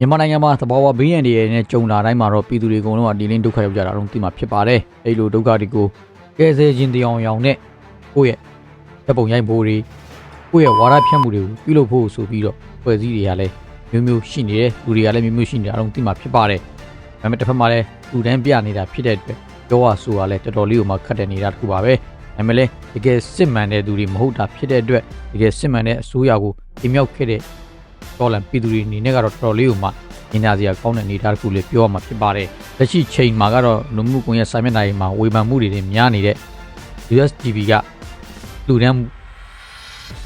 မြန်မာနိုင်ငံမှာသဘာဝဘေးရန်တွေနဲ့ကြုံလာတိုင်းမှာတော့ပြည်သူတွေအကုန်လုံးကဒီလင်းဒုက္ခရောက်ကြတာတော့သိမှာဖြစ်ပါတယ်။အဲ့လိုဒုက္ခတွေကိုကယ်ဆယ်ခြင်းတရားအောင်နဲ့ကိုယ့်ရဲ့တပ်ပုံရိုက်ဖို့တွေကိုယ့်ရဲ့ဝါဒဖြန့်မှုတွေကိုပြုလုပ်ဖို့ဆိုပြီးတော့ဖွဲ့စည်းတွေကလည်းမျိုးမျိုးရှိနေတယ်လူတွေကလည်းမျိုးမျိုးရှိနေတာတော့သိမှာဖြစ်ပါတယ်။ဒါပေမဲ့တစ်ဖက်မှာလည်းလူတန်းပြနေတာဖြစ်တဲ့အတွက်ပြောရဆိုတာလည်းတော်တော်လေးကိုမှခက်တဲ့နေတာတစ်ခုပါပဲ။ဒါပေမဲ့လည်းတကယ်စစ်မှန်တဲ့သူတွေမဟုတ်တာဖြစ်တဲ့အတွက်တကယ်စစ်မှန်တဲ့အစိုးရကိုပြင်မြောက်ခဲ့တဲ့ တော်လန်ပြည်သူတွေအနေနဲ့ကတော့တော်တော်လေးကိုမှညင်နာစရာကောင်းတဲ့အနေအထားတစ်ခုလေးပြောရမှာဖြစ်ပါတယ်။လက်ရှိချိန်မှာကတော့လူမှုကွန်ရက်စာမျက်နှာတွေမှာဝေဖန်မှုတွေလည်းများနေတဲ့ USDB ကလူတန်း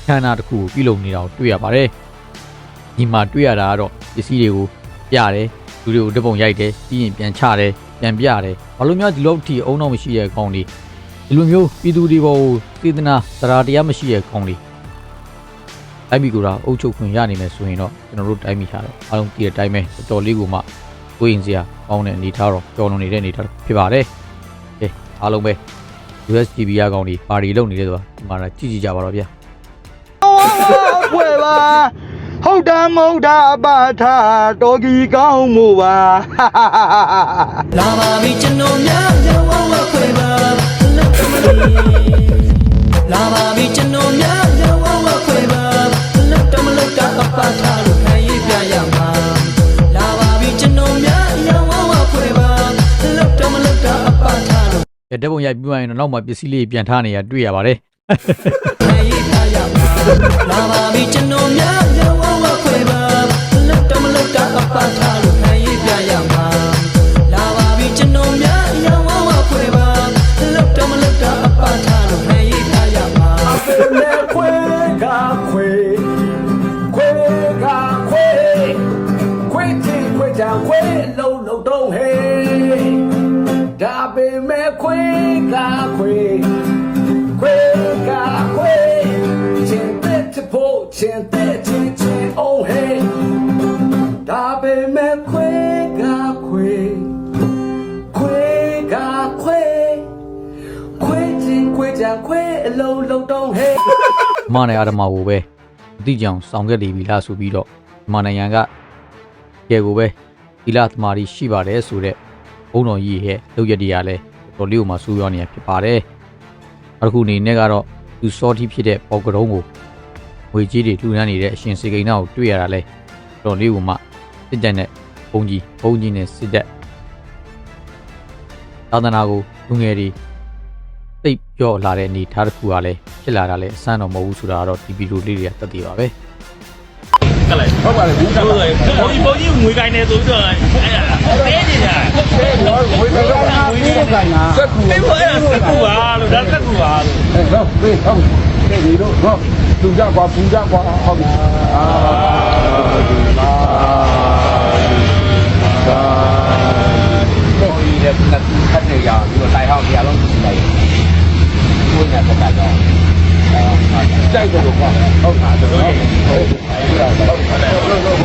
ခန္ဓာတစ်ခုကိုပြုလုပ်နေတာကိုတွေ့ရပါတယ်။ဒီမှာတွေ့ရတာကတော့ပစ္စည်းတွေကိုပြတယ်လူတွေကိုတပုံရိုက်တယ်ပြီးရင်ပြန်ချတယ်ပြန်ပြတယ်ဘာလို့များဒီလောက်ထိအုံတော့မရှိရဲ့ကောင်းလေးဒီလိုမျိုးပြည်သူတွေပေါ်ကိုစေတနာတရားတရားမရှိရဲ့ကောင်းလေး တိုင်းပြည်ကိုတော့အုပ်ချုပ်ခွင့်ရနိုင်မယ်ဆိုရင်တော့ကျွန်တော်တို့တိုင်းပြည်ဟာတော့အားလုံးတည်တဲ့အတိုင်းပဲတော်တော်လေးကိုမှကိုရင်စရာကောင်းတဲ့အနေထားတော့ကြော်လွန်နေတဲ့အနေထားဖြစ်ပါတယ်။ကဲအားလုံးပဲ USGB ရကောင်ဒီပါတီလုံနေတယ်ဆိုတာဒီမှာတော့ကြည့်ကြည့်ကြပါတော့ဗျာဘွယ်ပါဟုတ်တာမဟုတ်တာအပထားတော်ကြီးကောင်းမှုပါလာပါပြီကျွန်တော်များပြောင်းဝဝခွေပါလက်ကမလေးလာပါပြီကျွန်တော် လို့။ကဲတက်ပုံရိုက်ပြီးမှရင်တော့နောက်မှပစ္စည်းလေးပြန်ထားနေရတွေ့ရပါတယ်ခံရပြရမှာလာပါပြီကျွန်တော်များ ဒါပေမဲ့ခွေကခွေခွေကခွေချင်းတဲ့ချဖို့ချင်းတဲ့ချင်းချင်း oh hey ဒါပေမဲ့ခွေကခွေခွေကခွေခွေချင်းခွေချာခွေအလုံးလုံးတော့ဟေး။မနဲ့အာဓမကိုပဲအတိအကျအောင်ဆောင်ခဲ့လေပြီလားဆိုပြီးတော့မြန်မာနိုင်ငံကကဲကိုပဲဒီလသမားကြီးရှိပါတယ်ဆိုတဲ့ ဘုံတော်ကြီးရဲ့လုပ်ရက်တွေကလည်းတော်တော်လေးကိုမှစူးရောနေရဖြစ်ပါတယ်။အခုအနေနဲ့ကတော့သူစောတိဖြစ်တဲ့ပေါကတုံးကိုငွေကြီးတွေလှူဒန်းနေတဲ့အရှင်စေကိန်းနာကိုတွေ့ရတာလဲတော်တော်လေးကိုမှစစ်တပ်နဲ့ဘုံကြီးဘုံကြီးနဲ့စစ်တပ်သာသနာကိုလူငယ်တွေသိပ်ပြော့လာတဲ့အနေထားတစ်ခုကလည်းဖြစ်လာတာလည်းအဆန်းတော့မဟုတ်ဘူးဆိုတာကတော့ဒီဗီဒီယိုလေးတွေကသက်သေပါပဲ ကလိုက်ဟုတ်ပါလေဘူးတော့ဘုန်းကြီးဘုန်းကြီးငွေကိုင်းနေဆိုပြီးတော့အဲ့ဒါတဲနေတာဝေဘာနာပြီးတော့ခိုင်တာစက်ကူတိတ်ဖို့အဲ့ဒါစက်ကူပါလို့ဒါစက်ကူပါလို့အဲတော့ဝေးဟုတ်ကဲဒီတော့ဟောသူကြကွာပူကြကွာဟုတ်ပြီအာသာကိုကြီးရဲ့ကတူခတ်နေရပြီးတော့တိုင်ဟောက်တရားလုံးကြည့်လိုက်ကိုယ်နဲ့ပတ်သက်တော့ ကြိုက်တယ်လို့ကွာဟုတ်တာတော့ဟုတ်ဟုတ်ဟုတ်ဟုတ်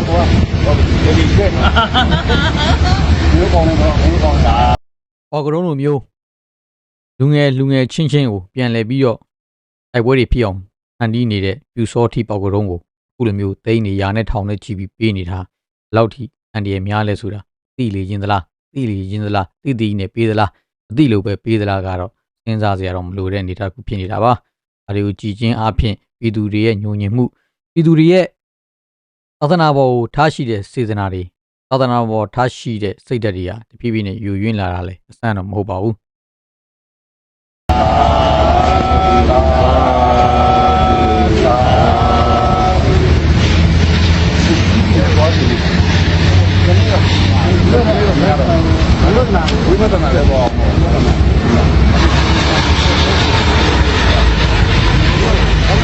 ဟုတ်ဟုတ်ဒီကဲဒီကောင်တော့ဒီကောင်သာ။အော်ကရုံးလိုမျိုးလူငယ်လူငယ်ချင်းချင်းကိုပြန်လဲပြီးတော့တိုက်ပွဲတွေဖြစ်အောင်ဟန်တီးနေတဲ့ပြူစောတိပေါကရုံးကိုအခုလိုမျိုးတိမ့်နေရာနဲ့ထောင်နဲ့ကြည့်ပြီးပေးနေတာဘယ်လောက်ထိအန်ဒီရများလဲဆိုတာသိလေချင်းသလားသိလေချင်းသလားသိသိနဲ့ပေးသလားမသိလို့ပဲပေးသလားကတော့စဉ်းစားစရာတော့မလိုတဲ့အနေအထားတစ်ခုဖြစ်နေတာပါ။ ဒါတွေကိုကြည်ချင်းအဖြစ်ပြည်သူတွေရဲ့ညှို့ညင်မှုပြည်သူတွေရဲ့သာသနာပေါ်ကိုထားရှိတဲ့စေတနာတွေသာသနာပေါ်ထားရှိတဲ့စိတ်ဓာတ်တွေကတဖြည်းဖြည်းနဲ့ယူရင်းလာတာလေအဆန်းတော့မဟုတ်ပါဘူးဝိပဿနာလည်းပေါ့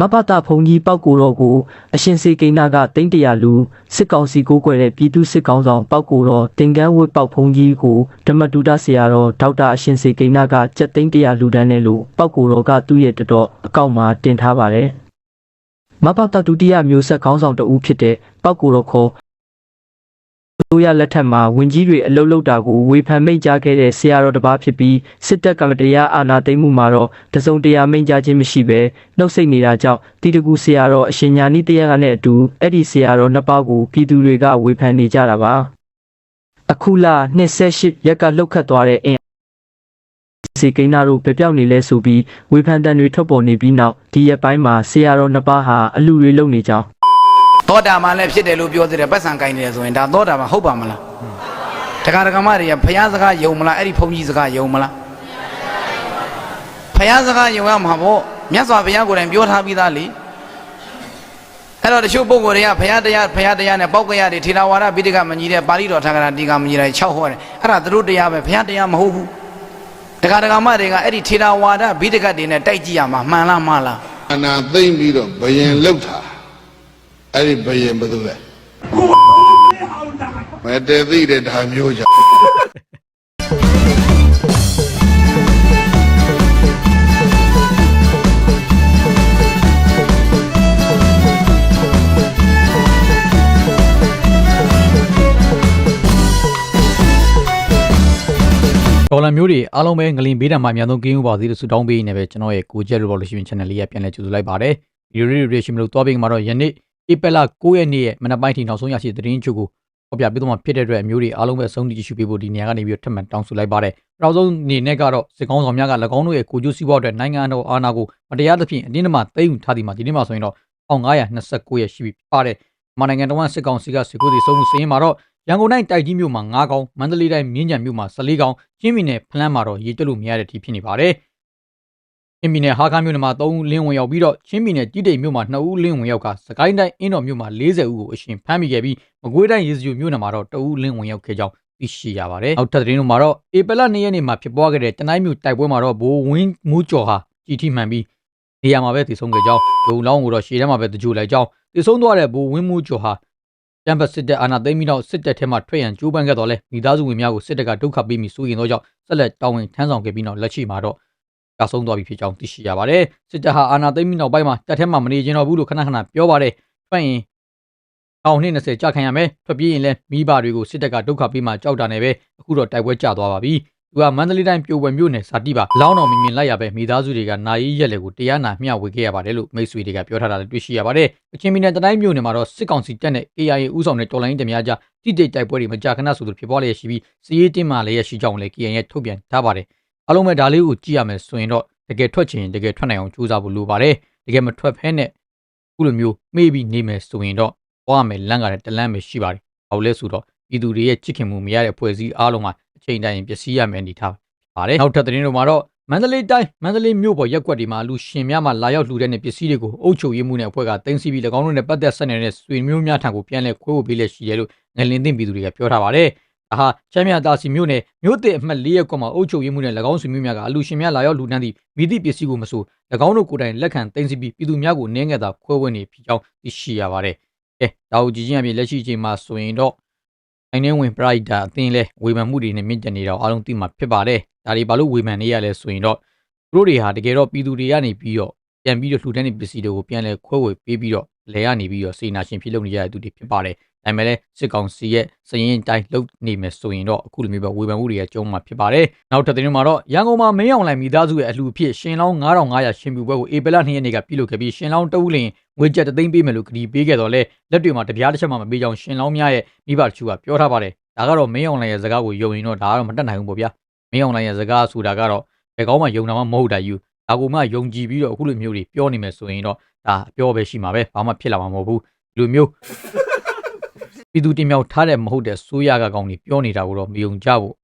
မဘတာဖုန်ကြီးပောက်ကိုတော်ကိုအရှင်စေကိန်းနာကတိမ့်တရာလူစစ်ကောင်စီကိုကွယ်တဲ့ပြည်သူစစ်ကောင်ဆောင်ပောက်ကိုတော်တင်ကန်းဝတ်ပောက်ဖုန်ကြီးကိုဓမ္မတူတဆရာတော်ဒေါက်တာအရှင်စေကိန်းနာကစက်သိန်းတရာလူတန်းနဲ့လို့ပောက်ကိုတော်ကသူ့ရဲ့တတော်အကောင့်မှာတင်ထားပါတယ်မဘတာဒုတိယမျိုးဆက်ခေါင်းဆောင်တဦးဖြစ်တဲ့ပောက်ကိုတော်ခေါ်အ စိုးရလက်ထက်မှာဝင်ကြီးတွေအလုတ်လုတ်တာကိုဝေဖန်မိန့်ကြားခဲ့တဲ့ဆရာတော်တစ်ပါးဖြစ်ပြီးစစ်တပ်ကမတရားအာဏာသိမ်းမှုမှာတော့တစုံတရာမိန့်ကြားခြင်းမရှိဘဲနှုတ်ဆက်နေတာကြောင့်တီတကူဆရာတော်အရှင်ညာနိတရားကနဲ့အတူအဲ့ဒီဆရာတော်နှစ်ပါးကိုပြည်သူတွေကဝေဖန်နေကြတာပါအခုလ28ရက်ကလှုပ်ခတ်သွားတဲ့အင်စီကိန်းနာတို့ပြပြောက်နေလဲဆိုပြီးဝေဖန်တန်တွေထွက်ပေါ်နေပြီးနောက်ဒီရက်ပိုင်းမှာဆရာတော်နှစ်ပါးဟာအလူတွေလုပ်နေကြောင်း သောတာပန်လည်းဖြစ်တယ်လို့ပြောသေးတယ်ပတ်စံကိုင်းနေတယ်ဆိုရင်ဒါသောတာပန်ဟုတ်ပါမလားတခါတခါမတွေကဘုရားစကားယုံမလားအဲ့ဒီဘုန်းကြီးစကားယုံမလားဘုရားစကားယုံရမှာပေါ့မြတ်စွာဘုရားကိုယ်တိုင်ပြောထားပြီးသားလေအဲ့တော့တချို့ပုဂ္ဂိုလ်တွေကဘုရားတရားဘုရားတရားနဲ့ပောက်ကရတွေထေရဝါဒပိဋကမညီတဲ့ပါဠိတော်ထာဂရတိကမညီတဲ့6ဟောတယ်အဲ့ဒါသူတို့တရားပဲဘုရားတရားမဟုတ်ဘူးတခါတခါမတွေကအဲ့ဒီထေရဝါဒပိဋကတွေနဲ့တိုက်ကြည့်ရမှာမှန်လားမှားလားအနာသိမ့်ပြီးတော့ဘယင်လောက်တာ အဲ့ဒီဘယင်ဘယ်သူလဲမတည်သိတဲ့ဒါမျိုးကြောင့်ဒေါ်လာမျိုးတွေအားလုံးပဲငလင်ဘေးတံမှာအများဆုံးကင်းဥပါသေးလို့ဆုတောင်းပေးနေပဲကျွန်တော်ရဲ့ကိုကျက် revolution channel လေးကပြန်လဲကြိုဆိုလိုက်ပါတယ်ဗီဒီယိုလေးတွေရှင်မလို့တွားပေးမှာတော့ယနေ့ ဧပြီလ9ရက်နေ့ရဲ့မနက်ပိုင်းထိနောက်ဆုံးရရှိတဲ့သတင်းချုပ်ကိုဖော်ပြပေးတော့မှဖြစ်တဲ့အတွက်အမျိုးတွေအားလုံးပဲအဆုံးထိကြည့်ရှုပေးဖို့ဒီနေရာကနေပြီးတော့ထပ်မံတောင်းဆိုလိုက်ပါတယ်ပထမဆုံးအနေနဲ့ကတော့စစ်ကောင်းဆောင်များက၎င်းတို့ရဲ့ကိုကျိုးစီးပွားအတွက်နိုင်ငံတော်အာဏာကိုမတရားသဖြင့်အတင်းအဓမ္မသိမ်းယူထားသည်မှာဒီနေ့မှာဆိုရင်တော့1929ရက်ရှိပြီဖြစ်ပါတယ်မန်နိုင်ငံတော်ကစစ်ကောင်စီကစစ်ကိုစီဆုံးမှုစင်းမှာတော့ရန်ကုန်တိုင်းတိုက်ကြီးမြို့မှာ9កောင်းမန္တလေးတိုင်းမြင်းကြံမြို့မှာ14កောင်းချင်းပြည်နယ်ဖလန်းမှာတော့ရေတွက်လို့မရတဲ့အထိဖြစ်နေပါတယ်။ ချင်းပြည်နယ်ဟာခါမြို့နယ်မှာ3ဦးလင်းဝင်ရောက်ပြီးတော့ချင်းပြည်နယ်ကြီးတိမ်မြို့မှာ2ဦးလင်းဝင်ရောက်ကစကိုင်းတိုင်းအင်းတော်မြို့မှာ40ဦးကိုအရှင်ဖမ်းမိခဲ့ပြီးမကွေးတိုင်းရေစကြိုမြို့နယ်မှာတော့2ဦးလင်းဝင်ရောက်ခဲ့ကြောင်းသိရှိရပါတယ်။နောက်ထပ်သတင်းတို့မှာတော့ဧပြီလ2ရက်နေ့မှာဖြစ်ပွားခဲ့တဲ့တနိုင်းမြို့တိုက်ပွဲမှာတော့ဘိုးဝင်းမူးကျော်ဟာကြီးထိမှန်ပြီးနေရာမှာပဲတည်ဆုံးခဲ့ကြောင်းဒုံလောင်းကိုတော့ရှေ့ထဲမှာပဲတကြိုလိုက်ကြောင်းတည်ဆုံးသွားတဲ့ဘိုးဝင်းမူးကျော်ဟာကျမ်းပတ်စစ်တပ်အာဏာသိမ်းပြီးနောက်စစ်တပ်ထဲမှထွက်ရန်ကြိုးပမ်းခဲ့တော့လဲမိသားစုဝင်များကိုစစ်တပ်ကဒုက္ခပေးမိဆိုရင်တော့ကြောင့်ဆက်လက်တောင်းဝင်ထမ်းဆောင်ခဲ့ပြီးနောက်လက်ရှိမှာတော့ ကြာဆုံးသွားပြီဖြစ်ကြောင်းသိရှိရပါတယ်စစ်တပ်ဟာအာဏာသိမ်းပြီးနောက်ပိုင်းမှာတပ်ထဲမှာမနေကျင်တော့ဘူးလို့ခဏခဏပြောပါတယ်ထွက်ရင်အောင်နှစ်20ကြာခံရမယ်ထွက်ပြေးရင်လည်းမိဘတွေကိုစစ်တပ်ကဒုက္ခပေးမှကြောက်တာနဲ့ပဲအခုတော့တိုက်ပွဲကျသွားပါပြီသူကမန္တလေးတိုင်းပြိုဝယ်မြို့နယ်ဇာတိပါလောင်းတော်မင်းမင်းလိုက်ရပဲမိသားစုတွေကနာရီရက်လေကိုတရားနာမျှဝေခဲ့ရပါတယ်လို့မိတ်ဆွေတွေကပြောထားတာလည်းတွေ့ရှိရပါတယ်အချင်းမီနယ်တတိုင်းမြို့နယ်မှာတော့စစ်ကောင်စီတပ်နဲ့ AIA ဥဆောင်တဲ့တော်လိုင်းတများကြားတိတိတိုက်ပွဲတွေမကြာခဏဆိုသလိုဖြစ်ပွားလျက်ရှိပြီးစီးရေးတင်းမာလျက်ရှိကြောင်းလည်း KIA ရဲ့ထုတ်ပြန်ထားပါတယ် အားလုံးပဲဒါလေးကိုကြည့်ရမယ်ဆိုရင်တော့တကယ်ထွက်ချင်ရင်တကယ်ထွက်နိုင်အောင်ကြိုးစားဖို့လိုပါတယ်တကယ်မထွက်ဖဲနဲ့ခုလိုမျိုးမေ့ပြီးနေမယ်ဆိုရင်တော့သွားရမယ်လမ်းကလည်းတလမ်းပဲရှိပါတယ်။ဘာလို့လဲဆိုတော့ပြည်သူတွေရဲ့ချစ်ခင်မှုမရတဲ့ဖွဲ့စည်းအားလုံးကအချိန်တိုင်းပျက်စီးရမယ်အနေထားပါတယ်။နောက်ထပ်သတင်းတွေမှာတော့မန္တလေးတိုင်းမန္တလေးမြို့ပေါ်ရက်ကွက်တွေမှာလူရှင်များမှလာရောက်လှူတဲ့ပစ္စည်းတွေကိုအုပ်ချုပ်ရေးမှုနဲ့အဖွဲ့ကတင်စီပြီး၎င်းတို့နဲ့ပတ်သက်ဆက်နေတဲ့ဆွေမျိုးများထံကိုပြန်လည်ခွဲဝေပေးလက်ရှိတယ်လို့ငလင်သိမ့်ပြည်သူတွေကပြောထားပါတယ်။ ဒါဟာချမ်းမြတာစီမြို့နယ်မြို့သစ်အမှတ်၄ရပ်ကွက်မှာအုပ်ချုပ်ရေးမှုနဲ့၎င်းဆွေမျိုးများကအလူရှင်များလာရောက်လှူဒန်းသည့်မိသည့်ပစ္စည်းကိုမဆို၎င်းတို့ကိုယ်တိုင်လက်ခံတင်စီပြီးပြည်သူများကိုနင်းငယ်သာခွဲဝေနေဖြစ်ကြောင်းသိရှိရပါတယ်။အဲဒါကိုကြည့်ချင်းအပြင်လက်ရှိအချိန်မှာဆိုရင်တော့နိုင်ငံဝင်ပရိုက်တာအသင်းလဲဝေဖန်မှုတွေနဲ့မြင့်တက်နေတော့အားလုံးသိမှာဖြစ်ပါတယ်။ဒါတွေဘာလို့ဝေဖန်နေရလဲဆိုရင်တော့သူတို့တွေဟာတကယ်တော့ပြည်သူတွေကနေပြီးတော့ပြန်ပြီးတော့လှူဒန်းတဲ့ပစ္စည်းတွေကိုပြန်လဲခွဲဝေပေးပြီးတော့ လဲရနေပြီးတော့စေနာရှင်ဖြစ်လုပ်နေကြတဲ့သူတွေဖြစ်ပါတယ်။ဒါပေမဲ့လည်းစစ်ကောင်စီရဲ့စရင်တိုင်းလုပ်နေမယ်ဆိုရင်တော့အခုလိုမျိုးပဲဝေဖန်မှုတွေရဲ့ကျုံးမှာဖြစ်ပါတယ်။နောက်ထပ်သတင်းမှာတော့ရန်ကုန်မှာမင်းအောင်လှိုင်မိသားစုရဲ့အလှူအဖြစ်ရှင်လောင်း9500ရှင်ပြူပွဲကိုဧပြီလ2ရက်နေ့ကပြုလုပ်ခဲ့ပြီးရှင်လောင်းတဦးလင်ငွေကျပ်တသိန်းပေးမယ်လို့ကတိပေးခဲ့တော့လဲလက်တွေမှာတပြားတစ်ချက်မှမပေးကြောင်းရှင်လောင်းများရဲ့မိဘတချို့ကပြောထားပါတယ်။ဒါကတော့မင်းအောင်လှိုင်ရဲ့စကားကိုယုံရင်တော့ဒါကတော့မတက်နိုင်ဘူးပေါ့ဗျာ။မင်းအောင်လှိုင်ရဲ့စကားဆိုတာကတော့ဘယ်ကောင်းမှယုံတာမှမဟုတ်တာယူ။ဒါကမှယုံကြည်ပြီးတော့အခုလိုမျိုးတွေပြောနေမယ်ဆိုရင်တော့ ဒါအပြောပဲရှိမှာပဲဘာမှဖြစ်လာမှာမဟုတ်ဘူး။ဒီလိုမျိုးပြည်သူတင်မြောက်ထားတဲ့မဟုတ်တဲ့ဆိုးရကကောင်းတွေပြောနေတာကိုတော့မယုံကြဘူး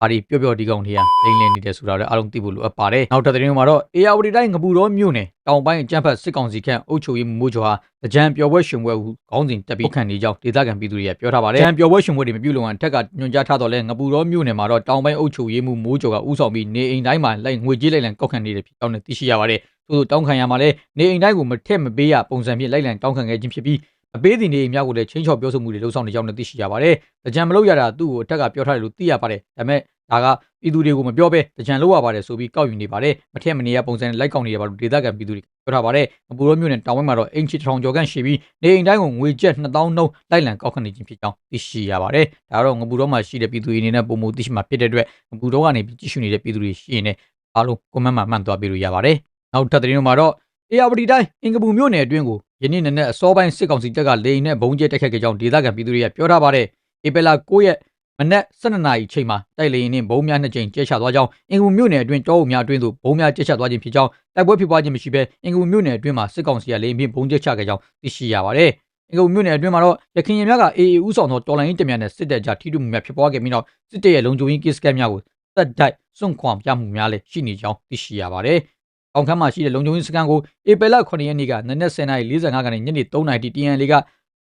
ဘာဒီပြော့ပြော့ဒီကောင်တွေကလိမ့်လည်နေတယ်ဆိုတာလည်းအားလုံးသိဖို့လိုအပ်ပါတယ်နောက်တစ်သတင်းမှာတော့အေယာဝတီတိုင်းငပူတော်မြို့နယ်တောင်ပိုင်းအကြမ်းဖက်စစ်ကောင်စီခန့်အုပ်ချုပ်ရေးမှုချုပ်ဟာတကြံပျော်ပွဲရှင်ပွဲဟုခေါင်းစဉ်တက်ပြီးခံနေကြောင်းဒေသခံပြည်သူတွေကပြောထားပါတယ်တကြံပျော်ပွဲရှင်ပွဲတွေမပြုလုပ်အောင်ထက်ကညွှန်ကြားထားတော့လဲငပူတော်မြို့နယ်မှာတော့တောင်ပိုင်းအုပ်ချုပ်ရေးမှုမိုးကျော်ကဥဆောင်ပြီးနေအိမ်တိုင်းမှာလိုက်ငွေကြေးလိုက်လံကောက်ခံနေတဲ့ဖြစ်ကြောင်းနဲ့သိရှိရပါတယ် သို့သောတောင်းခံရမှာလဲနေအိမ်တိုင်းကိုမထက်မပေးရပုံစံဖြင့်လိုက်လံတောင်းခံခဲ့ခြင်းဖြစ်ပြီးအပေးတင်နေအိမ်များကိုလည်းချင်းချော်ပြောဆိုမှုတွေလှုံ့ဆော်နေကြောင်းလည်းသိရှိရပါတယ်။တကြံမလို့ရတာသူ့ကိုအထက်ကပြောထားတယ်လို့သိရပါတယ်။ဒါပေမဲ့ဒါကပြည်သူတွေကိုမပြောဘဲတကြံလို့ရပါတယ်ဆိုပြီးကောက်ယူနေပါတယ်။မထက်မနေရပုံစံနဲ့လိုက်ကောက်နေရပါလို့ဒေသခံပြည်သူတွေပြောထားပါတယ်။မပူရောမြို့နယ်တောင်ပိုင်းမှာတော့အင်ချီတစ်ထောင်ကျော်ခန့်ရှိပြီးနေအိမ်တိုင်းကိုငွေကျပ်2000နှုန်းလိုက်လံကောက်ခံနေခြင်းဖြစ်ကြောင်းသိရှိရပါတယ်။ဒါကတော့ငပူရောမှာရှိတဲ့ပြည်သူတွေအနေနဲ့ပုံမူသိရှိမှာဖြစ်တဲ့အတွက်ငပူရောကနေပြီးကြည့်ရှုနေတဲ့ပြည်သူတွေရှိရင်လည်းအားလုံးကွန်မန့်မှာမှန်သွားပေးလို့ရပါတယ်။ နောက်ထပ်သတင်းမှာတော့အေယာဝတီတိုင်းအင်္ဂပူမြို့နယ်အတွင်းကိုယနေ့နေ့နဲ့အစောပိုင်းစစ်ကောင်စီတပ်ကလေရင်နဲ့ဘုံကျဲတိုက်ခတ်ခဲ့ကြောင်းဒေသခံပြည်သူတွေကပြောထားပါတယ်။ဧပြီလ9ရက်မနက်12နာရီချိန်မှာတိုက်လေရင်နဲ့ဘုံများနှစ်ကြိမ်ကျဲချသွားကြောင်းအင်္ဂပူမြို့နယ်အတွင်းတောအုပ်များအတွင်းသို့ဘုံများကျဲချသွားခြင်းဖြစ်ကြောင်းတိုက်ပွဲဖြစ်ပွားခြင်းမရှိဘဲအင်္ဂပူမြို့နယ်အတွင်းမှာစစ်ကောင်စီကလေရင်ဖြင့်ဘုံကျဲချခဲ့ကြောင်းသိရှိရပါတယ်။အင်္ဂပူမြို့နယ်အတွင်းမှာတော့ရခိုင်ရများကအေအေဦးဆောင်သောတော်လိုင်းရေးတမြန်နဲ့စစ်တပ်ကြားထိတွေ့မှုများဖြစ်ပွားခဲ့ပြီးနောက်စစ်တပ်ရဲ့လုံခြုံရေးကစ်စကတ်များကိုသက်တိုက်စွန့်ခွာပြမှုများလည်းရှိနေကြောင်းသိရှိရပါတယ်။ အောင်ခမ်းမှာရှိတဲ့လုံခြုံရေးစခန်းကိုဧပြီလ9ရက်နေ့ကနနက်10:45ကနေညနေ3:00နာရီထိ TN လေးက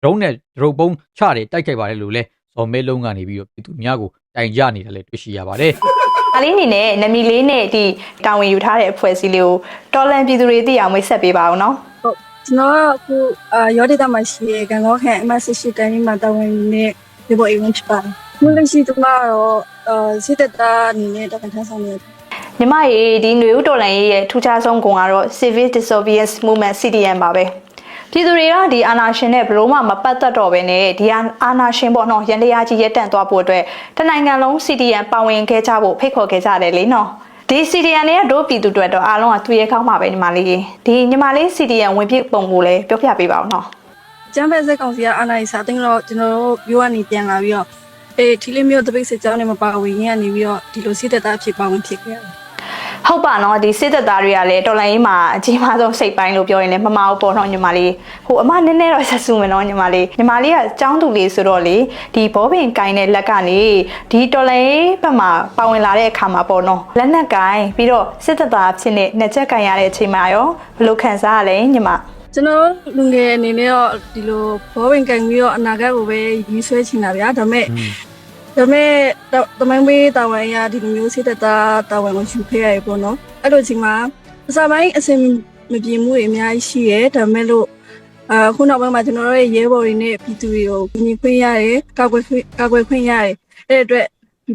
ဒရုန်းနဲ့ဒရုပ်ပုံးချတယ်တိုက်ခိုက်ပါတယ်လို့လဲဇော်မဲလုံးကနေပြီးတော့ပြည်သူများကိုတိုင်ကြနေတယ်လည်းတွေ့ရှိရပါတယ်။အလေးအနေနဲ့နမီလေးနဲ့ဒီတာဝန်ယူထားတဲ့အဖွဲ့အစည်းလေးကိုတော်လန်ပြည်သူတွေသိအောင်မိတ်ဆက်ပေးပါအောင်နော်ကျွန်တော်ကအခုအာရောဒေတာမှာရှိတဲ့ကံကောင်းခန့်အမဆရှိတိုင်းမှာတာဝန်နဲ့ဒီပေါ်အိမ်ဝင်ဖြစ်ပါတယ်။ခုလက်ရှိကျွန်မကတော့အာစစ်တပ်သားအနေနဲ့တာဝန်ထမ်းဆောင်နေတယ်။ ညီမရေဒီຫນွေဦးတော်လန်ရေးရဲ့ထူးခြားဆုံးဂုဏ်ကတော့ Civil Disobedience Movement CDM ပါပဲ။ပြည်သူတွေကဒီအာနာရှင်နဲ့ဘလို့မှမပတ်သက်တော့ဘဲနဲ့ဒီအာနာရှင်ပေါ့နော်ရန်တရားကြီးရက်တန့်သွားဖို့အတွက်တနိုင်ငံလုံး CDM ပါဝင်ခဲ့ကြဖို့ဖိတ်ခေါ်ခဲ့ကြတယ်လေနော်။ဒီ CDM နဲ့တို့ပြည်သူတွေတော့အားလုံးကသူရဲကောင်းပါပဲညီမလေး။ဒီညီမလေး CDM ဝင်ပြပုံကိုလည်းပြောပြပေးပါအောင်နော်။။ကျန်းဖက်ဆက်ကောင်စီကအာဏာရေးစာတင်တော့ကျွန်တော်တို့မျိုးကနေပြန်လာပြီးတော့အေးဒီလေးမျိုးတပိတ်စစ်ကြောင်းနဲ့မပါဝင်ရင်ကနေပြီးတော့ဒီလိုစစ်တပ်သားဖြစ်ပါဝင်ဖြစ်ခဲ့ရတယ် ဟုတ်ပါနော်ဒီစစ်တပ်သားတွေကလည်းတော်လိုင်းရေးမှာအကြီးမားဆုံးစိတ်ပိုင်းလို့ပြောရင်လည်းမမအောင်ပေါ့နော်ညီမလေးဟိုအမနည်းနည်းတော့ဆက်စုမယ်နော်ညီမလေးညီမလေးကចောင်းသူလေးဆိုတော့လေဒီဘောပင်ကိုင်းတဲ့လက်ကနေဒီတော်လိုင်းရေးဘက်မှာပါဝင်လာတဲ့အခါမှာပေါ့နော်လက်နက်ကိုင်းပြီးတော့စစ်တပ်သားဖြစ်နေနှစ်ချက်ကိုင်းရတဲ့အချိန်မှာရောဘယ်လိုခံစားရလဲညီမ။ကျွန်တော်လူငယ်အနေနဲ့တော့ဒီလိုဘောဝင်ကန်ပြီးတော့အနာဂတ်ကိုပဲရည်ဆွဲချင်တာဗျာ။ဒါပေမဲ့ ဒါပေမဲ့တမိုင်းမေးတာဝန်အရဒီလိုမျိုးစစ်တပ်သားတာဝန်ကိုယူခဲ့ရရေပေါ့နော်။အဲ့လိုချိန်မှာအစပိုင်းအစင်မပြေမှုတွေအများကြီးရှိရဲဒါပေမဲ့လို့အခုနောက်ပိုင်းမှာကျွန်တော်တို့ရဲ့ရဲဘော်တွေနဲ့ပြည်သူတွေကိုညီခွင့်ရတယ်ကာကွယ်ခွင့်ကာကွယ်ခွင့်ရတယ်အဲ့ဒီအတွက်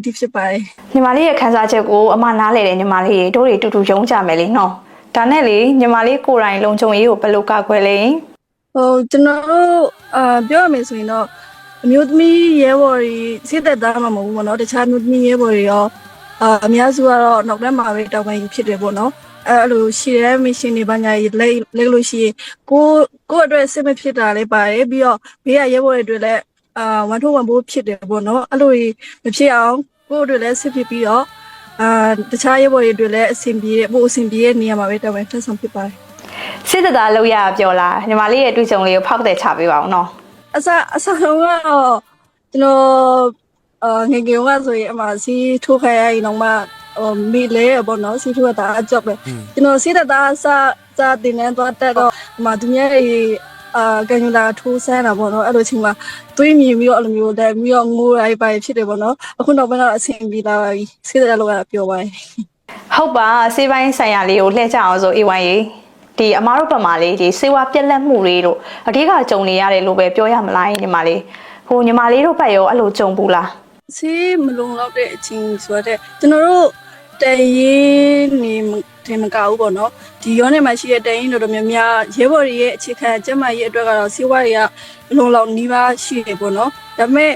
ဒီဖြစ်ပါတယ်ညီမလေးရဲ့ခံစားချက်ကိုအမနားလေတယ်ညီမလေးရေတို့တွေတူတူယုံကြမယ်လေနော်ဒါနဲ့လေညီမလေးကိုယ်တိုင်လုံခြုံရေးကိုဘယ်လိုကာကွယ်လဲဟိုကျွန်တော်တို့အာပြောရမယ်ဆိုရင်တော့ အမျိုးသမီးရဲဘော်တွေစစ်သက်သားမှမဟုတ်ဘူးပေါ့နော်တခြားအမျိုးသမီးရဲဘော်တွေရောအာအများစုကတော့နောက်တန်းမှာပဲတောက်ပန်ယူဖြစ်တယ်ပေါ့နော်အဲအဲ့လိုရှည်တဲ့မရှင်တွေဘာညာကြီးလက်လက်လို့ရှိရင်ကိုကိုယ့်အတွက်စစ်မဖြစ်တာလည်းပါတယ်ပြီးတော့ဘေးကရဲဘော်တွေအတွက်လည်းအာဝန်ထိုးဝန်ပိုးဖြစ်တယ်ပေါ့နော်အဲ့လိုကြီးမဖြစ်အောင်ကိုယ့်အတွက်လည်းစစ်ဖြစ်ပြီးတော့အာတခြားရဲဘော်တွေအတွက်လည်းအဆင်ပြေတဲ့ပို့အဆင်ပြေတဲ့နေရာမှာပဲတောက်ပန်ထပ်ဆောင်ဖြစ်ပါတယ်စစ်တပ်သားလောက်ရပြောလားညီမလေးရဲ့အတွေ့အကြုံလေးကိုဖောက်တဲ့ချပေးပါအောင်နော် အစအစလုံးကတော့ကျွန်တော်အာငယ်ငယ်ကဆိုရင်အမစီထိုးခိုင်းရရင်တော့မှဟိုမိလဲပေါ့နော်စီထိုးတာအကြောက်ပဲကျွန်တော်စီတတာစစတင်နေတော့တက်တော့အမသူများရဲ့အာကန်ယူလာထိုးဆန်းတာပေါ့နော်အဲ့လိုချိန်မှာတွေးမြင်ပြီးတော့အဲ့လိုမျိုးတက်ပြီးတော့ငိုရိုက်ပါဖြစ်တယ်ပေါ့နော်အခုနောက်ပိုင်းတော့အဆင်ပြေလာပါပြီစီတတာလောက်ကပြောပါရင်ဟုတ်ပါစေးပိုင်းဆိုင်ရာလေးကိုလှည့်ကြအောင်ဆို A1 ရေ ဒီအမားတို့ဘက်မှာလေးဒီစေဝါပြက်လက်မှုတွေတို့အဓိကကြုံနေရတယ်လို့ပဲပြောရမလားညီမလေးဟိုညီမလေးတို့ဘက်ရောအဲ့လိုကြုံဘူးလားဆေးမလုံလောက်တဲ့အချင်းဆိုတော့ကျွန်တော်တို့တန်ရင်နေတင်မကဘူးပေါ့နော်ဒီရောနယ်မှာရှိတဲ့တန်ရင်တို့တော်များများရဲဘော်တွေရဲ့အခြေခံကျန်းမာရေးအတွက်ကတော့ဆေးဝါးတွေကလုံလောက်နီးပါးရှိတယ်ပေါ့နော်ဒါပေမဲ့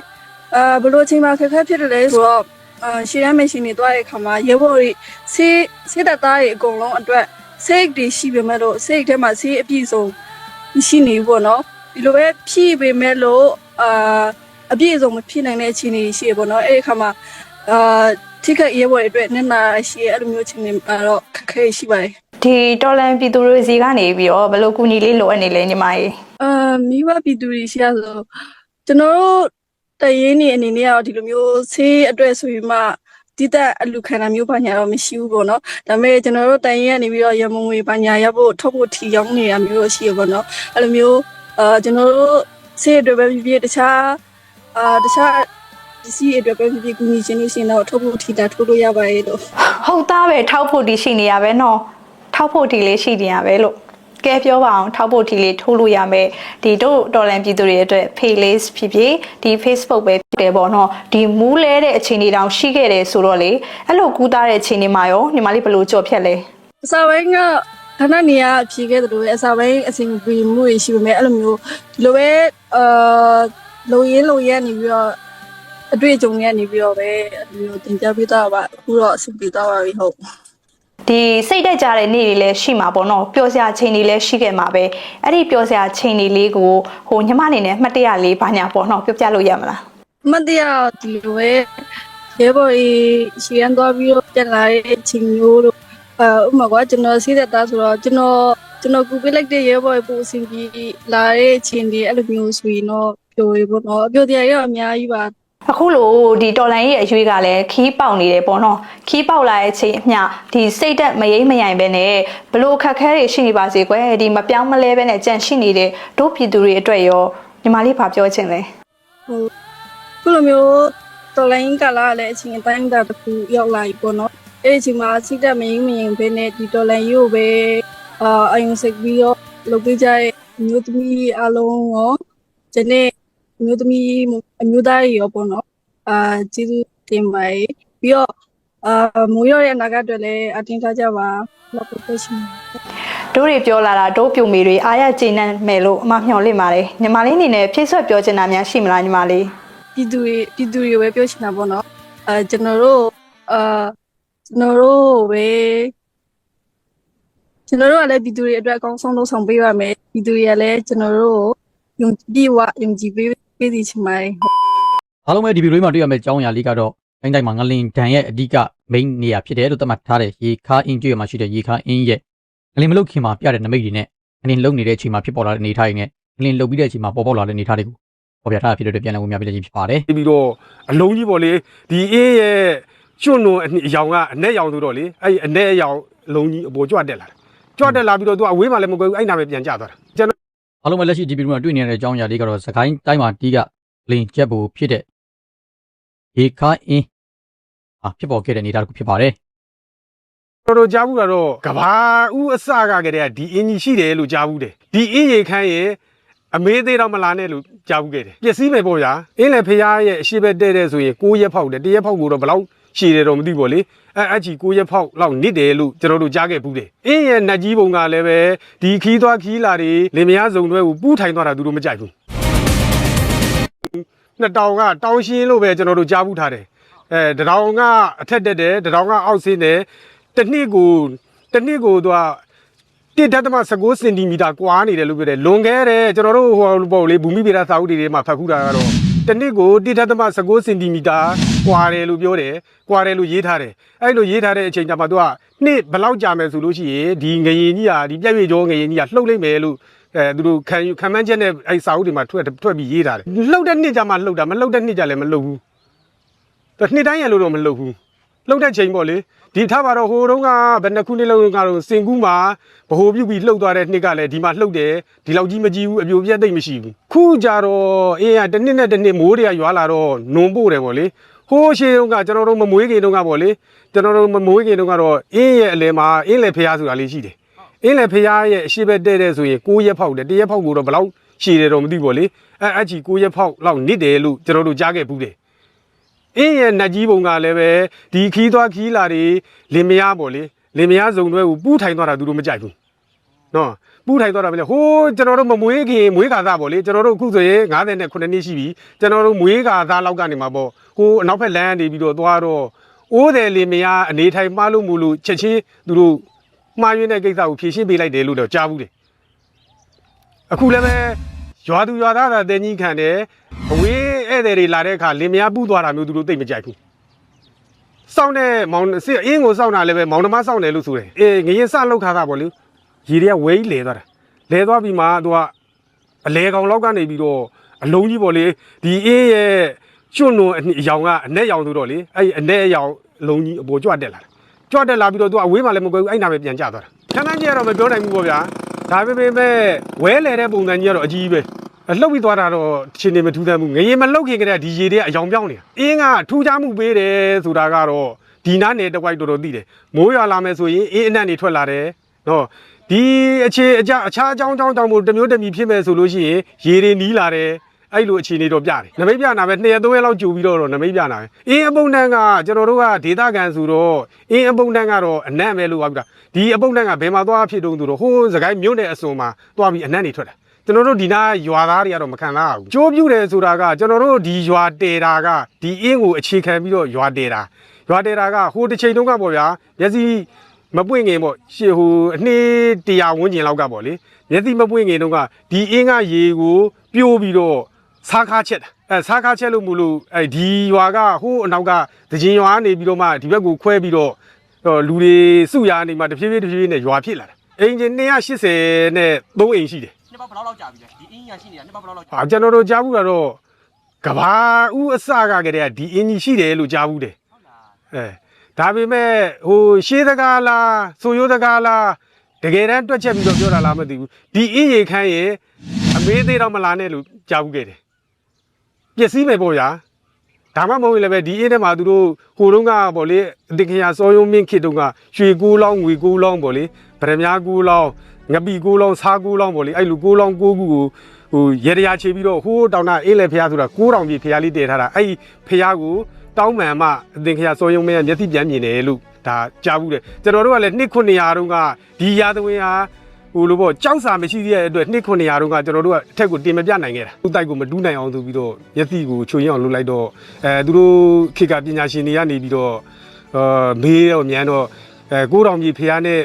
အာဘယ်လိုအချိန်မှာခက်ခဲဖြစ်တယ်လဲဆိုတော့အာရှီရမ်းမရှင်နေသွားတဲ့အခါမှာရဲဘော်တွေဆေးဆေးတပ်သားတွေအကုန်လုံးအတွက် စိတ်တွေရှိပေမဲ့လို့စိတ်ထဲမှာဆေးအပြည့်စုံရှိနေဘူးပေါ့နော်ဒီလိုပဲဖြည့်ပေမဲ့လို့အာအပြည့်အစုံမဖြစ်နိုင်တဲ့အခြေအနေတွေရှိရပေါ့နော်အဲ့ဒီခါမှာအာထိခိုက်ရဲဘော်တွေအတွက်နစ်နာရှိရအဲ့လိုမျိုးအခြေအနေမှာတော့ခက်ခဲရှိပါတယ်ဒီတော်လန်ပြည်သူတွေစီကနေပြီးတော့ဘယ်လိုကူညီလေးလိုအပ်နေလဲညီမကြီးအာမိဘပြည်သူတွေရှိရဆိုကျွန်တော်တို့တရင်နေအနေနဲ့ကတော့ဒီလိုမျိုးဆေးအတွက်ဆိုရင်မှ တိတက်အလူခံတာမျိုးဘာညာတော့မရှိဘူးပေါ့နော်ဒါပေမဲ့ကျွန်တော်တို့တိုင်ရင်ကနေပြီးတော့ရမုံငွေဘာညာရဖို့ထုတ်ဖို့ထီရောက်နေတာမျိုးတော့ရှိရပေါ့နော်အဲ့လိုမျိုးအာကျွန်တော်တို့ဆေးအတွက်ပဲဖြစ်ဖြစ်တခြားအာတခြားပစ္စည်းအတွက်ပဲဖြစ်ဖြစ်ကူညီခြင်းလို့ရှိရင်တော့ထုတ်ဖို့ထီတာထိုးလို့ရပါရဲ့လို့ဟုတ်သားပဲထောက်ဖို့ဒီရှိနေရပဲနော်ထောက်ဖို့ဒီလေးရှိနေရပဲလို့ ကဲပြောပါအောင်ထောက်ဖို့ဒီလေးထိုးလို့ရမယ်ဒီတို့တော်လန်ပြည်သူတွေအတွက် playlist ဖြစ်ဖြစ်ဒီ Facebook ပဲဖြစ်တယ်ပေါ့နော်ဒီမူးလဲတဲ့အခြေအနေတောင်ရှိခဲ့တယ်ဆိုတော့လေအဲ့လိုကူးသားတဲ့အခြေအနေမှာရောညီမလေးဘယ်လိုကြော်ဖြတ်လဲအစာပိုင်းကခဏနေရဖြေခဲ့တယ်လို့ပဲအစာပိုင်းအစဉ်ပြေမှုတွေရှိပေမဲ့အဲ့လိုမျိုးဒီလိုပဲအာလုံရင်းလုံရနေပြီးတော့အတွေ့အကြုံတွေကနေပြီးတော့ပဲအဲ့လိုမျိုးတင်ပြပေးတော့ပါအခုတော့အဆင်ပြေတော့ပါပြီဟုတ် ဒီစိတ်တက်ကြတဲ့နေ့တွေလည်းရှိမှာပေါ့နော်ပျော်စရာချိန်တွေလည်းရှိခဲ့မှာပဲအဲ့ဒီပျော်စရာချိန်တွေလေးကိုဟိုညီမအနေနဲ့မှတ်တရလေးဘာညာပေါ့နော်ပြောပြလို့ရမလားအမတ်တရားဒီလိုပဲရဲဘော်ကြီးရှီရန်သွားပြီးတော့ပြန်လာတဲ့ချိန်မျိုးတို့အဲဥပမာကကျွန်တော်စီးတဲ့သားဆိုတော့ကျွန်တော်ကျွန်တော်ကူပေးလိုက်တဲ့ရဲဘော်ကြီးပို့အစီပြီးလာတဲ့ချိန်တွေအဲ့လိုမျိုးဆိုရင်တော့ပြောရပေါ့နော်အပြောတရားရောအများကြီးပါ အခုလိုဒီတော်လန်ရဲ့အရွေးကလည်းခီးပေါက်နေတယ်ပေါ့နော်ခီးပေါက်လာတဲ့အချိန်အမျှဒီစိတ်တက်မရိမ့်မယိုင်ပဲနဲ့ဘလို့ခက်ခဲတွေရှိနေပါစေကွယ်ဒီမပြောင်းမလဲပဲနဲ့ကြန့်ရှိနေတဲ့တို့ပြည်သူတွေအတွက်ရောညီမလေးဗာပြောချင်လဲဟုတ်ခုလိုမျိုးတော်လိုင်းကလာလည်းအချိန်အတိုင်းတာတစ်ခုရောက်လာပြီပေါ့နော်အဲ့ဒီအချိန်မှာစိတ်တက်မရင်မရင်ပဲနဲ့ဒီတော်လိုင်းရို့ပဲအာအယုံစိတ်ပြီးတော့လုပ်ပေးကြတဲ့အမျိုးသမီးအလုံးရောဒီနေ့ အမျိုးသမီးအမျိုးသားတွေရောပေါ့နော်အာကျေးဇူးတင်ပါတယ်ပြီးတော့အာမိုးရရဲ့အနာဂတ်အတွက်လည်းအတင်းထားကြပါလို့ပြောချင်တယ်တို့တွေပြောလာတာတို့ပြူမေတွေအားရကျေနပ်မယ်လို့အမမျှော်လင့်ပါတယ်ညီမလေးအနေနဲ့ဖြည့်ဆွတ်ပြောချင်တာများရှိမလားညီမလေးပြည်သူတွေပြည်သူတွေပဲပြောချင်တာပေါ့နော်အဲကျွန်တော်တို့အာကျွန်တော်တို့ပဲကျွန်တော်တို့ကလည်းပြည်သူတွေအတွက်အကောင်းဆုံးလုပ်ဆောင်ပေးရမယ်ပြည်သူတွေကလည်းကျွန်တော်တို့ကိုယုံကြည်ဝယုံကြည်ပေး ပေးစီချင်ပါတယ်အားလုံးပဲဒီဗီဒီယိုလေးမှာတွေ့ရမယ့်အကြောင်းအရာလေးကတော့တိုင်းတိုင်းမှာငလင်ဒန်ရဲ့အဓိက main နေရာဖြစ်တယ်လို့သတ်မှတ်ထားတဲ့ရေခါအင်းကျွေးမှာရှိတဲ့ရေခါအင်းရဲ့ငလင်မလုတ်ခင်မှာပြတဲ့နမိတ်တွေနဲ့ငလင်လုံနေတဲ့အချိန်မှာဖြစ်ပေါ်လာတဲ့အနေအထားတွေနဲ့ငလင်လုံပြီးတဲ့အချိန်မှာပေါ်ပေါက်လာတဲ့အနေအထားတွေကိုပေါ်ပြထားတာဖြစ်တဲ့အတွက်ပြန်လည်ဝင်များပြည့်ခြင်းဖြစ်ပါတယ်ပြီးတော့အလုံးကြီးပေါ့လေဒီအေးရဲ့ကျွတ်နုံအရောင်ကအ내ရောင်ဆိုတော့လေအဲ့ဒီအ내ရောင်အလုံးကြီးအပေါ်ကြွတက်လာတယ်ကြွတက်လာပြီးတော့သူကအဝေးမှလည်းမကွယ်ဘူးအဲ့နာပဲပြန်ကျသွားတာကျွန်တော် အားလုံးပဲလက်ရှိဒီဗီဒီယိုမှာတွေ့နေရတဲ့အကြောင်းအရာလေးကတော့စကိုင်းတိုင်းမှာတီးကလင်ကျက်ဘူဖြစ်တဲ့ရေခါအင်းဟာဖြစ်ပေါ်ခဲ့တဲ့အနေအထားတစ်ခုဖြစ်ပါတယ်တော်တော်ကြားဘူးကတော့ကဘာဦးအစကကတည်းကဒီအင်းကြီးရှိတယ်လို့ကြားဘူးတယ်ဒီအင်းရေခမ်းရဲ့အမေးသေးတော့မလာနဲ့လို့ကြားဘူးခဲ့တယ်ပျက်စီးမယ်ပေါ့ဗျာအင်းလေဖရားရဲ့အရှိဘက်တဲ့တဲ့ဆိုရင်6ရက်ဖောက်တယ်တရက်ဖောက်ကိုတော့ဘယ်လောက် ရှည်တယ်တော့မသိဘူးလေအဲအချီ6ရက်ဖောက်လောက်နစ်တယ်လို့ကျွန်တော်တို့ကြားခဲ့ဘူးတယ်အင်းရဲ့နတ်ကြီးပုံကလည်းပဲဒီခီးသွားခီးလာတွေလင်မယားစုံတွဲကိုပူးထိုင်သွားတာသူတို့မကြိုက်ဘူးနှစ်တောင်ကတောင်ရှင်းလို့ပဲကျွန်တော်တို့ကြားဘူးထားတယ်အဲတတောင်ကအထက်တက်တယ်တတောင်ကအောက်ဆင်းတယ်တစ်နှစ်ကိုတစ်နှစ်ကိုသူက1.19စင်တီမီတာကွာနေတယ်လို့ပြောတယ်လွန်ခဲ့တဲ့ကျွန်တော်တို့ဟိုပေါ့လေဘူမိဗေဒစာအုပ်တွေထဲမှာဖတ်ဖူးတာကတော့ တစ်နှစ်ကို1.19စင်တီမီတာကွာတယ်လို့ပြောတယ်ကွာတယ်လို့ရေးထားတယ်အဲ့လိုရေးထားတဲ့အချိန်ကျမှသူကနှစ်ဘယ်လောက်ကြာမယ်ဆိုလို့ရှိရင်ဒီငရင်ကြီးဟာဒီပြည့်ပြည့်ကျော်ငရင်ကြီးဟာလှုပ်လိုက်မယ်လို့အဲသူတို့ခံယူခံမှန်းချက်နဲ့အဲစာအုပ်တွေမှာထွက်ထွက်ပြီးရေးထားတယ်လှုပ်တဲ့နှစ်ကြမှာလှုပ်တာမလှုပ်တဲ့နှစ်ကြလည်းမလှုပ်ဘူးဒါနှစ်တိုင်းရလို့တော့မလှုပ်ဘူးလှုပ်တဲ့ချိန်ပေါ့လေ ဒီထားပါတော့ဟိုတုန်းကဘယ်နှစ်ခုနှစ်လုံးကတော့စင်ကူးမှာဗဟိုပြုတ်ပြီးလှုပ်သွားတဲ့နှစ်ကလည်းဒီမှာလှုပ်တယ်ဒီလောက်ကြီးမကြီးဘူးအပြိုပြက်သိမ့်မရှိဘူးခုကြတော့အေးရတစ်နှစ်နဲ့တစ်နှစ်မိုးတွေကရွာလာတော့နုံပို့တယ်ပေါ့လေဟိုးရှေးတုန်းကကျွန်တော်တို့မမွေးခင်တုန်းကပေါ့လေကျွန်တော်တို့မမွေးခင်တုန်းကတော့အင်းရဲ့အလဲမှာအင်းလေဖျားဆိုတာလေးရှိတယ်အင်းလည်းဖရားရဲ့အရှိဘက်တဲ့တဲ့ဆိုရင်6ရက်ဖောက်တယ်တရက်ဖောက်ကိုတော့ဘယ်လောက်ရှည်တယ်တော့မသိဘူးလေအဲအချီ6ရက်ဖောက်လောက်နစ်တယ်လို့ကျွန်တော်တို့ကြားခဲ့ဘူးတယ် အင်းရဲ့နတ်ကြီးပုံကလည်းပဲဒီခီးသွားခီးလာတွေလင်မယားပေါ့လေလင်မယားစုံတွဲကိုပူးထိုင်သွားတာသူတို့မကြိုက်ဘူးနော်ပူးထိုင်သွားတာမလဲဟိုးကျွန်တော်တို့မမွေးခင်မွေးကာသားပေါ့လေကျွန်တော်တို့အခုဆိုရင်59နဲ့9နှစ်ရှိပြီကျွန်တော်တို့မွေးကာသားလောက်ကနေမှာပေါ့ဟိုးအနောက်ဘက်လမ်းကနေပြီးတော့သွားတော့အိုးတယ်လင်မယားအနေထိုင်မှားလို့မလို့ချက်ချင်းသူတို့မှားယွင်းတဲ့ကိစ္စကိုဖြေရှင်းပေးလိုက်တယ်လို့တော့ကြားဘူးတယ်အခုလည်းပဲ ရွာသူရွာသားသာတင်းကြီးခံတယ်အဝေးဧည့်သည်တွေလာတဲ့အခါလင်မယားပူးသွားတာမျိုးသူတို့သိမကြိုက်ဘူးစောင်းတဲ့မောင်စစ်အင်းကိုစောင်းတာလည်းပဲမောင်နှမစောင်းတယ်လို့ဆိုတယ်အေးငရင်စလောက်ခါတာပေါ့လေရေတွေကဝဲကြီးလဲသွားတာလဲသွားပြီးမှသူကအလဲကောင်လောက်ကနေပြီးတော့အလုံးကြီးပေါ့လေဒီအင်းရဲ့ကျွတ်နုံအရောင်ကအ내ရောင်ဆိုတော့လေအဲ့ဒီအ내ရောင်အလုံးကြီးအပေါ်ကြွတက်လာတယ်ကြွတက်လာပြီးတော့သူကအဝေးမှလည်းမကွယ်ဘူးအဲ့နာပဲပြန်ကျသွားတာခန်းခန်းကြီးကတော့မပြောနိုင်ဘူးပေါ့ဗျာ ဒါပေမဲ့ဝဲလေတဲ့ပုံစံကြီးကတော့အကြီးပဲအလှုပ်ပြီးသွားတာတော့ရှင်နေမထူးဆန်းဘူးငရေမလှုပ်ခင်ကတည်းကဒီရေတွေကအယောင်ပြောင်းနေတာအင်းကထူးခြားမှုပေးတယ်ဆိုတာကတော့ဒီနားနယ်တစ်ဝိုက်တော်တော်သိတယ်မိုးရွာလာမယ်ဆိုရင်အင်းအနက်နေထွက်လာတယ်နော်ဒီအခြေအကြအခြားအကြောင်းအကြောင်းတောင်မို့တစ်မျိုးတစ်မီဖြစ်မယ်ဆိုလို့ရှိရင်ရေတွေနီးလာတယ် အဲ့လိုအခြေအနေတော့ပြတယ်နမိတ်ပြနာပဲ2ရက်3ရက်လောက်ကြိုပြီးတော့နမိတ်ပြနာပဲအင်းအပုံတန်းကကျွန်တော်တို့ကဒေတာကန်ဆိုတော့အင်းအပုံတန်းကတော့အနက်ပဲလို့ပြောပြတာဒီအပုံတန်းကဘယ်မှာသွားဖြစ်တုံးဆိုတော့ဟိုးစကိုင်းမြို့နယ်အစွန်မှာသွားပြီးအနက်နေထွက်တာကျွန်တော်တို့ဒီနားရွာသားတွေကတော့မခံလားဘူးကြိုးပြူတယ်ဆိုတာကကျွန်တော်တို့ဒီရွာတေတာကဒီအင်းကိုအခြေခံပြီးတော့ရွာတေတာရွာတေတာကဟိုတစ်ချိန်တုန်းကပေါ့ဗျာမျက်စိမပွင့်ငင်ပေါ့ရှေ့ဟိုအနှစ်တရာဝန်းကျင်လောက်ကပေါ့လေမျက်စိမပွင့်ငင်တုန်းကဒီအင်းကရေကိုပြိုးပြီးတော့ စားခါချက်တာအဲစားခါချက်လို့မလို့အဲဒီရွာကဟိုးအနောက်ကသကျင်ရွာကနေပြီးတော့မှဒီဘက်ကိုခွဲပြီးတော့တော့လူတွေစုရာနေမှာတဖြည်းဖြည်းတဖြည်းဖြည်းနဲ့ရွာဖြစ်လာတာအင်ဂျင်280နဲ့3အိမ်ရှိတယ်နှစ်ပေါက်ဘယ်လောက်လောက်ကြာပြီလဲဒီအင်းညာရှိနေတာနှစ်ပေါက်ဘယ်လောက်လောက်ကြာ။အာကျွန်တော်တို့ကြားဘူးကတော့ကဘာဦးအစကကတည်းကဒီအင်းကြီးရှိတယ်လို့ကြားဘူးတယ်။အဲဒါပေမဲ့ဟိုရှေးတကားလားဆိုရိုးတကားလားတကယ်တမ်းတွက်ချက်ပြီးတော့ပြောတာလားမသိဘူး။ဒီအင်းရေခမ်းရဲ့အမေးသေးတော့မလာနဲ့လို့ကြားဘူးခဲ့တယ်။ ပျက်စီးမယ်ပေါ့ဗျာ။ဒါမှမဟုတ်ရင်လည်းပဲဒီအင်းထဲမှာသူတို့ဟိုတုန်းကပေါ့လေအတင်ခရာစောယုံမင်းခေတုန်းကရွှေကူးလောင်းငွေကူးလောင်းပေါ့လေဗရမ ्या ကူးလောင်းငပီကူးလောင်းစားကူးလောင်းပေါ့လေအဲ့လိုကူးလောင်းကိုးခုကိုဟိုရေတရာချေပြီးတော့ဟိုးတောင်တာအေးလေဖះဆိုတာ9000ပြည့်ဖះလေးတည်ထားတာအဲ့ဒီဖះကိုတောင်းမှန်မှအတင်ခရာစောယုံမင်းမျက်စိပြန်မြင်တယ်လို့ဒါကြားဘူးတယ်ကျွန်တော်တို့ကလည်းနှစ်900တုန်းကဒီရာသဝင်ဟာ ဟိုလိုပေါ့ကြောက်စာမရှိသေးတဲ့အတွက်နှစ်900တုန်းကကျွန်တော်တို့ကအထက်ကိုတင်မပြနိုင်ခဲ့တာသူ့တိုက်ကိုမတူးနိုင်အောင်ဆိုပြီးတော့မျက်စိကိုချွေရင်အောင်လုပ်လိုက်တော့အဲသူတို့ခေတ်ကပညာရှင်တွေကနေပြီးတော့အာမေးတော့မြန်တော့အဲ9000ပြည့်ဖះနဲ့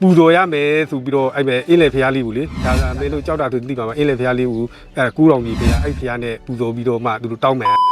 ပူတော်ရမယ်ဆိုပြီးတော့အဲ့မဲ့အင်းလေဖះလေးကိုလေဒါကမင်းတို့ကြောက်တာသူသိပါမှာအင်းလေဖះလေးကိုအဲ9000ပြည့်ဖះအဲ့ဖះနဲ့ပူတော်ပြီးတော့မှသူတို့တောင်းမယ်